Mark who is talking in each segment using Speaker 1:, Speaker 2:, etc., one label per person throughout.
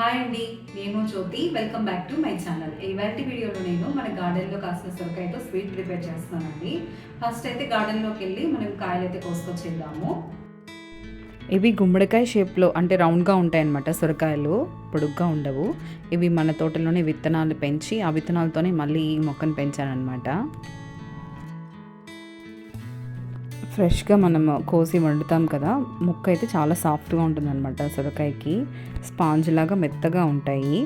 Speaker 1: Hi అండి నేను Jyothi. Welcome back to my channel ఇవాటి వీడియోలో నేను మన గార్డెన్లో కాసిన సొరకాయతో స్వీట్ ప్రిపేర్ చేస్తున్నానండి. ఫస్ట్ అయితే గార్డెన్లోకి వెళ్ళి మనం కాయలు అయితే కోసుకొచ్చేద్దాము.
Speaker 2: ఇవి గుమ్మడికాయ షేప్లో అంటే రౌండ్గా ఉంటాయన్నమాట సొరకాయలు. పొడుగ్గా ఉండవు. ఇవి మన తోటలోనే విత్తనాలు పెంచి ఆ విత్తనాలతోనే మళ్ళీ ఈ మొక్కను పెంచానన్నమాట ఫ్రెష్గా మనం కోసి వండుతాం కదా ముక్క అయితే చాలా సాఫ్ట్గా ఉంటుందన్నమాట సొరకాయకి. స్పాంజ్ లాగా మెత్తగా ఉంటాయి.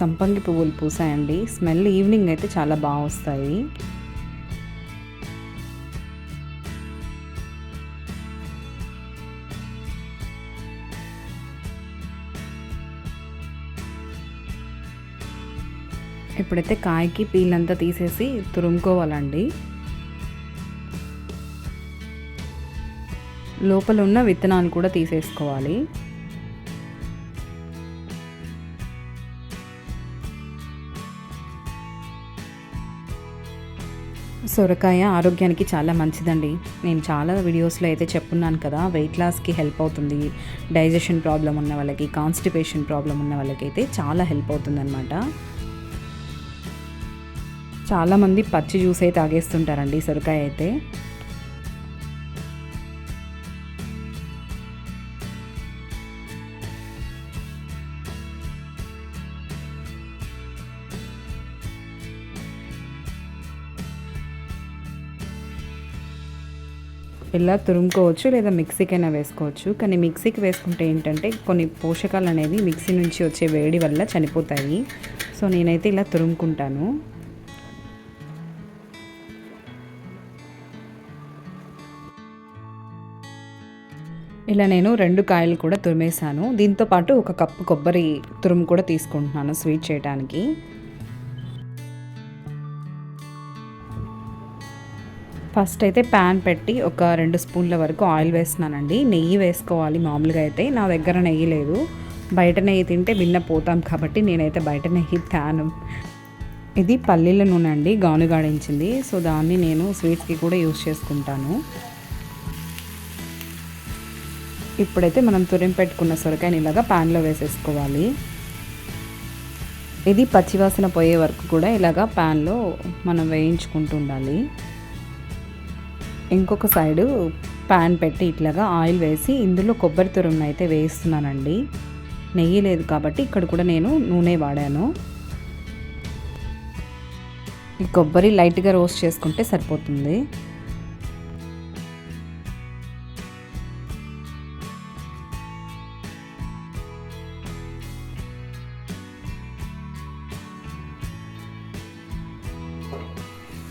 Speaker 2: సంపంగి పువ్వులు పూసాయండి. స్మెల్ ఈవినింగ్ అయితే చాలా బాగా వస్తాయి. ఇప్పుడైతే కాయకి పీలంతా తీసేసి తురుముకోవాలండి. లోపల ఉన్న విత్తనాలు కూడా తీసేసుకోవాలి. సొరకాయ ఆరోగ్యానికి చాలా మంచిదండి. నేను చాలా వీడియోస్లో అయితే చెప్పున్నాను కదా వెయిట్ లాస్కి హెల్ప్ అవుతుంది. డైజెషన్ ప్రాబ్లం ఉన్న వాళ్ళకి కాన్స్టిపేషన్ ప్రాబ్లం ఉన్న వాళ్ళకి అయితే చాలా హెల్ప్ అవుతుందన్నమాట. చాలామంది పచ్చి జ్యూస్ అయితే తాగేస్తుంటారండి సొరకాయ అయితే. ఇలా తురుముకోవచ్చు లేదా మిక్సీకైనా వేసుకోవచ్చు. కానీ మిక్సీకి వేసుకుంటే ఏంటంటే కొన్ని పోషకాలు అనేవి మిక్సీ నుంచి వచ్చే వేడి వల్ల చనిపోతాయి. సో నేనైతే ఇలా తురుముకుంటాను. ఇలా నేను రెండు కాయలు కూడా తురిమేశాను. దీంతో పాటు ఒక కప్పు కొబ్బరి తురుము కూడా తీసుకుంటున్నాను స్వీట్ చేయడానికి ఫస్ట్ అయితే ప్యాన్ పెట్టి ఒక రెండు స్పూన్ల వరకు ఆయిల్ వేస్తున్నానండి. నెయ్యి వేసుకోవాలి మామూలుగా అయితే. నా దగ్గర నెయ్యి లేదు. బయట నెయ్యి తింటే విన్న పోతాం కాబట్టి నేనైతే బయట నెయ్యి తాను ఇది పల్లీల నూనె అండి. గానుగాడించింది. సో దాన్ని నేను స్వీట్స్కి కూడా యూస్ చేసుకుంటాను. ఇప్పుడైతే మనం తురిమి పెట్టుకున్న సొరకాయని ఇలాగా ప్యాన్లో వేసేసుకోవాలి. ఇది పచ్చివాసన పోయే వరకు కూడా ఇలాగా ప్యాన్లో మనం వేయించుకుంటూ ఉండాలి. ఇంకొక సైడు ప్యాన్ పెట్టి ఇట్లాగా ఆయిల్ వేసి ఇందులో కొబ్బరి తురుమును అయితే వేస్తున్నానండి నెయ్యి లేదు కాబట్టి ఇక్కడ కూడా నేను నూనె వాడాను. ఈ కొబ్బరి లైట్గా రోస్ట్ చేసుకుంటే సరిపోతుంది.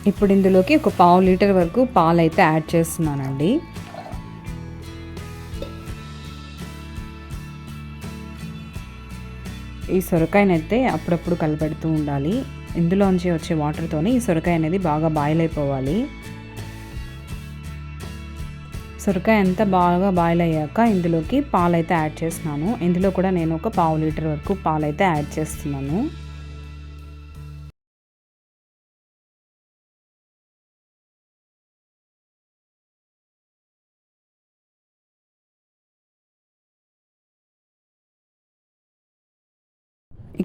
Speaker 2: ఇప్పుడు ఇందులోకి ఒక పావు లీటర్ వరకు పాలు అయితే యాడ్ చేస్తున్నానండి. ఈ సొరకాయనైతే అప్పుడప్పుడు కలపెడుతూ ఉండాలి. ఇందులోంచి వచ్చే వాటర్తోనే ఈ సొరకాయ అనేది బాగా బాయిల్ అయిపోవాలి. సొరకాయ అంతా బాగా బాయిల్ అయ్యాక ఇందులోకి పాలైతే యాడ్ చేస్తున్నాను. ఇందులో కూడా నేను ఒక పావు లీటర్ వరకు పాలైతే యాడ్ చేస్తున్నాను.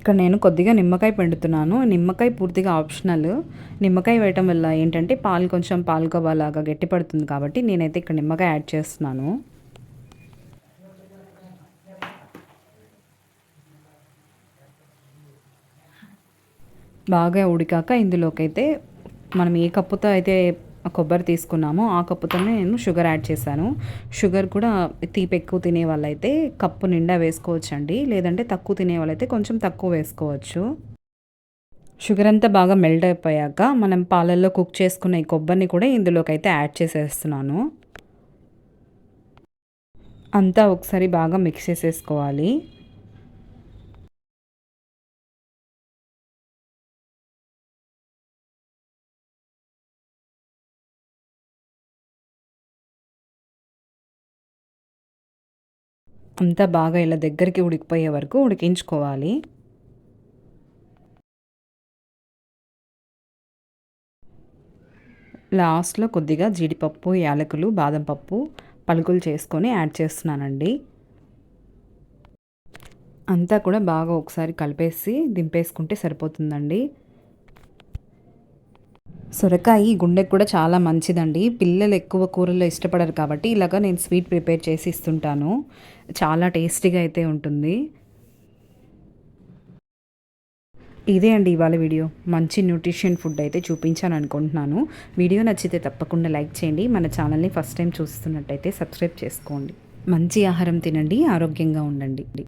Speaker 2: ఇక్కడ నేను కొద్దిగా నిమ్మకాయ పిండుతున్నాను. నిమ్మకాయ పూర్తిగా ఆప్షనల్. నిమ్మకాయ వేయటం వల్ల ఏంటంటే పాలు కొంచెం పాలుకోవాలాగా గట్టి పడుతుంది కాబట్టి నేనైతే ఇక్కడ నిమ్మకాయ యాడ్ చేస్తున్నాను. బాగా ఉడికాక ఇందులోకైతే మనం ఏ కప్పుతో అయితే కొబ్బరి తీసుకున్నామో. ఆ కప్పుతోనే నేను షుగర్ యాడ్ చేశాను. షుగర్ కూడా తీపి ఎక్కువ తినే వాళ్ళైతే కప్పు నిండా వేసుకోవచ్చండి. లేదంటే తక్కువ తినే వాళ్ళైతే కొంచెం తక్కువ వేసుకోవచ్చు. షుగర్ అంతా బాగా మెల్ట్ అయిపోయాక మనం పాలల్లో కుక్ చేసుకున్న ఈ కొబ్బరిని కూడా ఇందులోకి అయితే యాడ్ చేసేస్తున్నాను. అంతా ఒకసారి బాగా మిక్స్ చేసేసుకోవాలి. అంతా బాగా ఇలా దగ్గరికి ఉడికిపోయే వరకు ఉడికించుకోవాలి. లాస్ట్లో కొద్దిగా జీడిపప్పు యాలకులు బాదం పప్పు పలుకులు చేసుకొని యాడ్ చేస్తున్నానండి. అంతా కూడా బాగా ఒకసారి కలిపేసి దింపేసుకుంటే సరిపోతుందండి. సొరకాయ గుండెకు కూడా చాలా మంచిదండి. పిల్లలు ఎక్కువ కూరల్లో ఇష్టపడరు కాబట్టి ఇలాగా నేను స్వీట్ ప్రిపేర్ చేసి ఇస్తుంటాను. చాలా టేస్టీగా అయితే ఉంటుంది. ఇదే అండి ఇవాళ వీడియో. మంచి న్యూట్రిషన్ ఫుడ్ అయితే చూపించాను అనుకుంటున్నాను. వీడియో నచ్చితే తప్పకుండా లైక్ చేయండి. మన ఛానల్ని ఫస్ట్ టైం చూస్తున్నట్టయితే సబ్స్క్రైబ్ చేసుకోండి. మంచి ఆహారం తినండి ఆరోగ్యంగా ఉండండి.